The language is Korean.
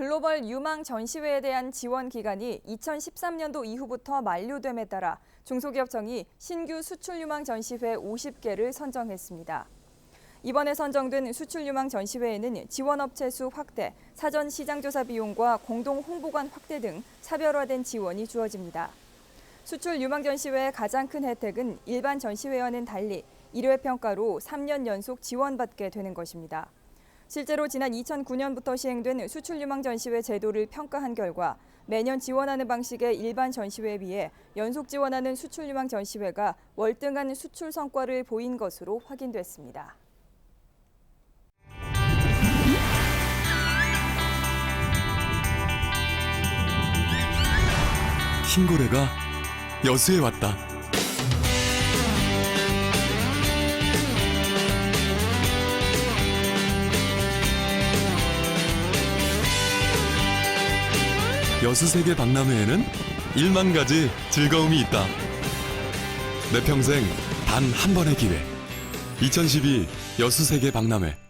글로벌 유망 전시회에 대한 지원 기간이 2013년도 이후부터 만료됨에 따라 중소기업청이 신규 수출 유망 전시회 50개를 선정했습니다. 이번에 선정된 수출 유망 전시회에는 지원 업체 수 확대, 사전 시장 조사 비용과 공동 홍보관 확대 등 차별화된 지원이 주어집니다. 수출 유망 전시회의 가장 큰 혜택은 일반 전시회와는 달리 1회 평가로 3년 연속 지원받게 되는 것입니다. 실제로 지난 2009년부터 시행된 수출 유망 전시회 제도를 평가한 결과 매년 지원하는 방식의 일반 전시회에 비해 연속 지원하는 수출 유망 전시회가 월등한 수출 성과를 보인 것으로 확인됐습니다. 흰고래가 여수에 왔다. 여수 세계 박람회에는 1만 가지 즐거움이 있다. 내 평생 단 한 번의 기회. 2012 여수 세계 박람회.